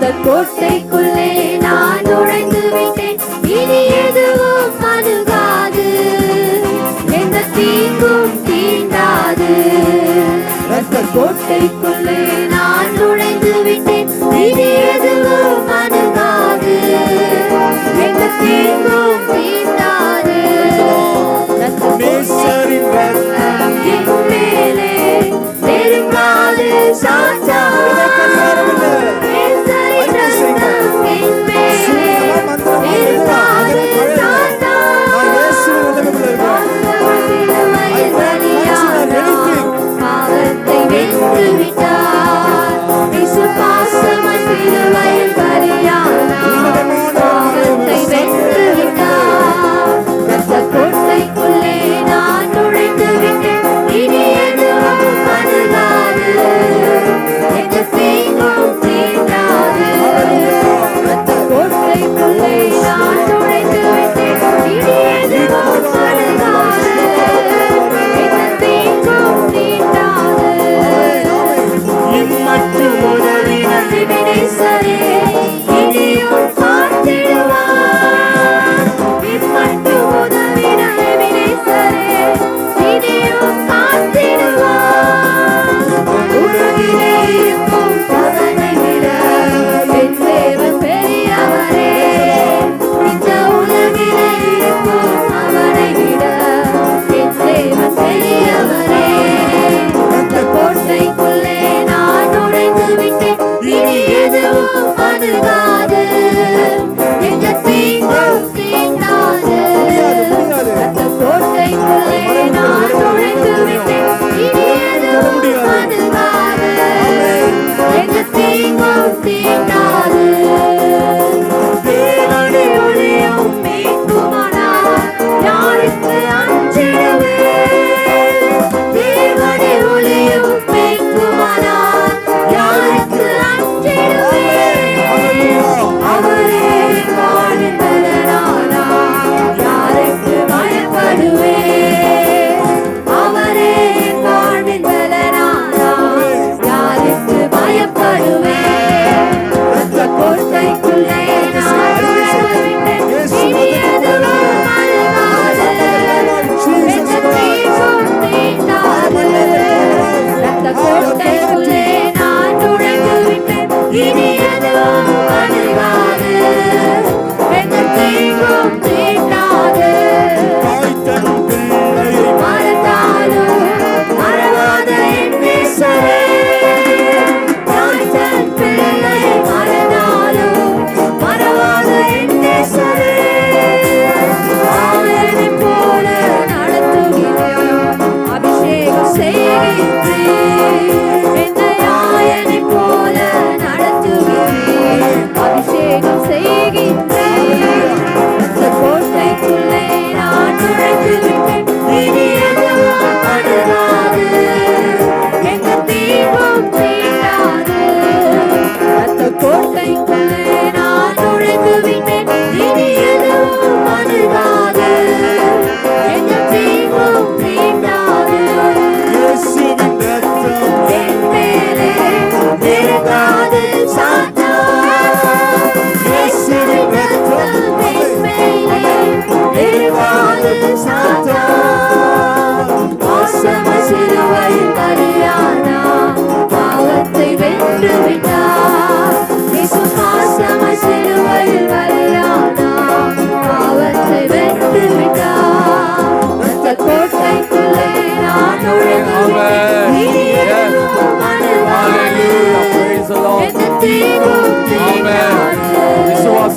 அந்த கோட்டைக்குள்ளே நான் நுழைந்து விட்டேன் இனி எதுவும் அணுகாது. எந்த தீங்கும் தீண்டாது. அந்த கோட்டைக்குள்ளே நான் நுழைந்து விட்டேன் இனி எதுவும் அணுகாது. எந்த தீங்கும் தீண்டாது. மேலே பெருங்காது சாத்தாது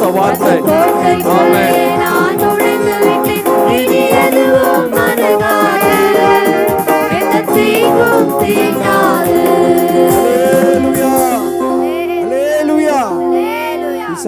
a. Amen.